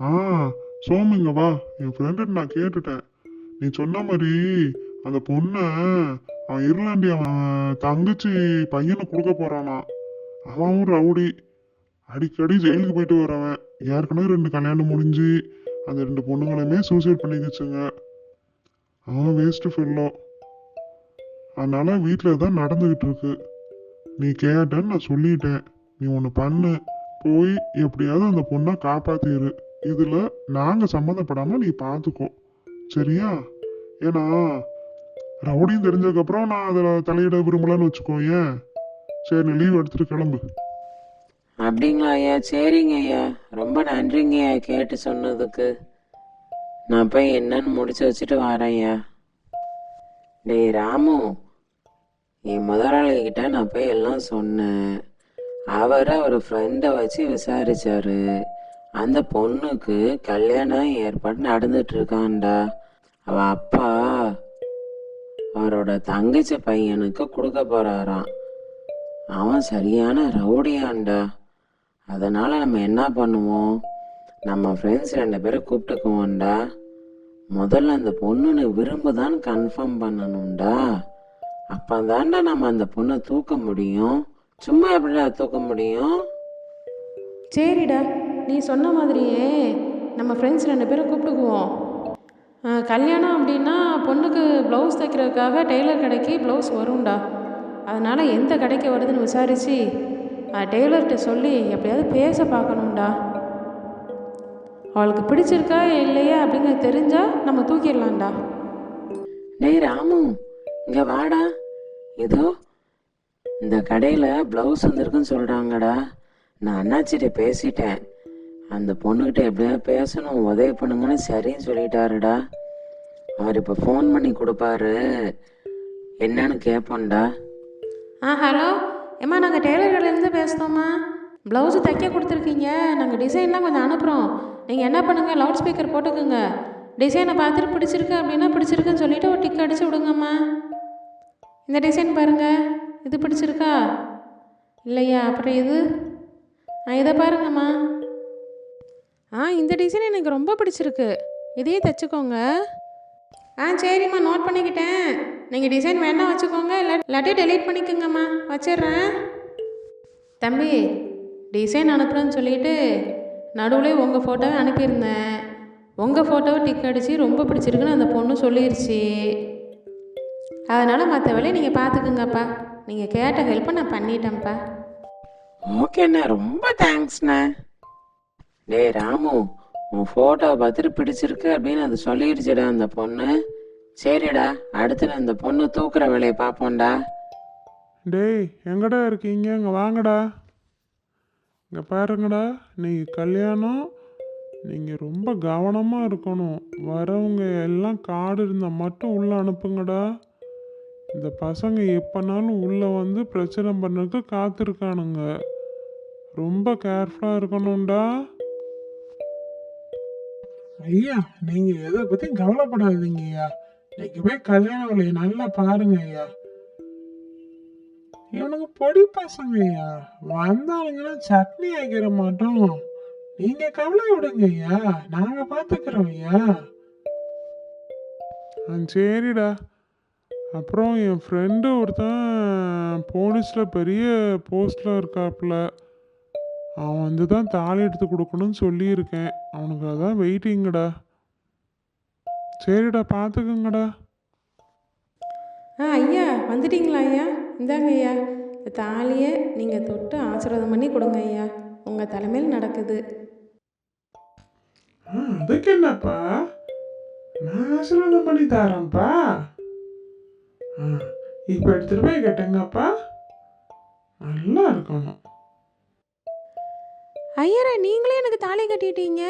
ஆ சோமு வா. என் ஃப்ரெண்டு நான் கேட்டுட்டேன். நீ சொன்ன மாதிரி அந்த பொண்ணை அவன் இருளாண்டி அவன் தங்கச்சி பையனை கொடுக்க போறானா. அவனும் ரவுடி. அடிக்கடி ஜெயிலுக்கு போயிட்டு வரவன் ஏற்கனவே ரெண்டு கல்யாணம் முடிஞ்சு அந்த ரெண்டு பொண்ணுங்களையுமே சூசைட் பண்ணிக்கிச்சுங்க. அவன் வேஸ்ட்டு ஃபெல்லோ அதனால வீட்டில் தான் நடந்துக்கிட்டு இருக்கு. நீ கேட்டேன்னு நான் சொல்லிட்டேன். நீ ஒன்று பண்ணு. போய் எப்படியாவது அந்த பொண்ணை காப்பாற்றிடு இதில் நாங்கள் சம்மந்தப்படாமல் நீ பார்த்துக்கோ சரியா? ஏன்னா ரவுடியும் தெரிஞ்சதுக்கப்புறம் நான் அதில் தலையிட விரும்பலன்னு வச்சுக்கோ ஏன்? சரி நீ லீவ் எடுத்துட்டு கிளம்பு. அப்படிங்களா ஐயா? சரிங்க ஐயா. ரொம்ப நன்றிங்க ஐயா கேட்டு சொன்னதுக்கு. நான் போய் என்னன்னு முடிச்சு வச்சுட்டு வரேன் ஐயா. டேய் ராமு என் முதலாளிகிட்ட நான் போய் எல்லாம் சொன்னேன். அவர் அவர் ஃப்ரெண்டை வச்சு விசாரிச்சாரு. அந்த பொண்ணுக்கு கல்யாணம் ஏற்பாடு நடந்துட்டு இருக்கான்டா அவ அப்பா அவரோட தங்கச்சி பையனுக்கு கொடுக்க போறாராம். அவன் சரியான ரவுடியான்டா. அதனால நம்ம என்ன பண்ணுவோம்? நம்ம ஃப்ரெண்ட்ஸ் ரெண்டு பேரை கூப்பிட்டுக்குவோம்டா. முதல்ல அந்த பொண்ணுன்னு விரும்புதான்னு கன்ஃபார்ம் பண்ணணும்டா. அப்பதான்டா நம்ம அந்த பொண்ணை தூக்க முடியும். சும்மா எப்படிடா தூக்க முடியும்? சரிடா. நீ சொன்ன மாதிரியே நம்ம ஃப்ரெண்ட்ஸ் ரெண்டு பேரும் கூப்பிட்டுக்குவோம். கல்யாணம் அப்படின்னா பொண்ணுக்கு ப்ளவுஸ் தைக்கிறதுக்காக டெய்லர் கடைக்கு ப்ளவுஸ் வரும்டா. அதனால் எந்த கடைக்கு வருதுன்னு விசாரித்து டெய்லர்கிட்ட சொல்லி எப்படியாவது பேச பார்க்கணும்டா. அவளுக்கு பிடிச்சிருக்கா இல்லையா அப்படிங்கிறது தெரிஞ்சால் நம்ம தூக்கிடலாம்டா. டேய் ராமு இங்கே வாடா. இதோ இந்த கடையில் ப்ளவுஸ் வந்திருக்குன்னு சொல்கிறாங்கடா நான் அண்ணாச்சிட்ட பேசிட்டேன். அந்த பொண்ணுகிட்ட எப்படியா பேசணும் உதவி பண்ணுங்கன்னு சரின்னு சொல்லிட்டாருடா. அவர் இப்போ ஃபோன் பண்ணி கொடுப்பாரு. என்னன்னு கேட்போம்டா ஆ ஹலோ. ஏம்மா நாங்கள் டெய்லர் கடையிலேருந்து பேசுகிறோம்மா ப்ளவுஸு தைக்க கொடுத்துருக்கீங்க. நாங்கள் டிசைன்லாம் கொஞ்சம் அனுப்புகிறோம் நீங்கள் என்ன பண்ணுங்கள் லவுட் ஸ்பீக்கர் போட்டுக்கோங்க. டிசைனை பார்த்துட்டு பிடிச்சிருக்கு அப்படின்னா பிடிச்சிருக்குன்னு சொல்லிவிட்டு ஒரு டிக் அடிச்சு விடுங்கம்மா. இந்த டிசைன் பாருங்கள் இது பிடிச்சிருக்கா? இல்லையா? அப்புறம் இது? ஆ இதை பாருங்கம்மா. ஆ இந்த டிசைன் எனக்கு ரொம்ப பிடிச்சிருக்கு. இதையே தைச்சுக்கோங்க. ஆ சரிம்மா நோட் பண்ணிக்கிட்டேன். நீங்கள் டிசைன் வேணால் வச்சுக்கோங்க இல்லை இல்லாட்டி டெலீட் பண்ணிக்கோங்கம்மா. வச்சிடுறேன். தம்பி டிசைன் அனுப்புகிறேன்னு சொல்லிட்டு நடுவில் உங்கள் ஃபோட்டோவை அனுப்பியிருந்தேன். உங்கள் ஃபோட்டோவை டிக் அடித்து ரொம்ப பிடிச்சிருக்குன்னு அந்த பொண்ணு சொல்லிருச்சு. அதனால் மற்ற வேலையை நீங்கள் பார்த்துக்குங்கப்பா நீங்கள் கேட்ட ஹெல்ப்பை நான் பண்ணிட்டேன்ப்பா. ஓகேண்ணா ரொம்ப தேங்க்ஸ்ண்ணே டேய் ராமு உன் ஃபோட்டோவை பார்த்துட்டு பிடிச்சிருக்கு அப்படின்னு அது சொல்லிடுச்சுடா அந்த பொண்ணு. சரிடா அடுத்து நான் பொண்ணு தூக்குற வேலையை பார்ப்போம்டா. டேய் எங்கடா இருக்கீங்க? இங்கே வாங்கடா. இங்கே பாருங்கடா நீங்கள் கல்யாணம். நீங்கள் ரொம்ப கவனமாக இருக்கணும். வரவங்க எல்லாம் காடு இருந்தால் மட்டும் உள்ளே அனுப்புங்கடா. இந்த பசங்க எப்போனாலும் உள்ளே வந்து பிரச்சனை பண்ணுறதுக்கு காத்திருக்கானுங்க. ரொம்ப கேர்ஃபுல்லாக இருக்கணும்டா. ஐயா நீங்கள் எதை பற்றி கவலைப்படாதீங்க ஐயா நீங்கள் போய் கல்யாண வேலையை நல்லா பாருங்க ஐயா இவனுக்கு பொடி பசங்க ஐயா வந்தானுங்கன்னா சட்னி ஆக்கிற மாட்டோம். நீங்க கவலை விடுங்க ஐயா நாங்க பாத்துக்கிறோம் ஐயா. ஆ சரிடா. அப்புறம் என் ஃப்ரெண்டு ஒருத்தன் போலீஸில் பெரிய போஸ்டில் இருக்காப்புல. அவன் வந்து தான் தாலி எடுத்து கொடுக்கணும்னு சொல்லியிருக்கேன். அவனுக்கு அதான் வெயிட்டிங்கடா சரிடா பார்த்துக்குங்கடா ஆ ஐயா வந்துட்டீங்களா ஐயா? இந்தாங்க ஐயா. இந்த தாலியை நீங்கள் தொட்டு ஆசீர்வாதம் பண்ணி கொடுங்க ஐயா. உங்கள் தலைமையில் நடக்குது. அதுக்கு என்னப்பா? நான் ஆசீர்வாதம் பண்ணி தரேன்ப்பா. இப்போ எடுத்துட்டு போய் கேட்டுங்கப்பா. நல்லா இருக்கணும். ஐயரா நீங்களே எனக்கு தாலி கட்டிட்டீங்க.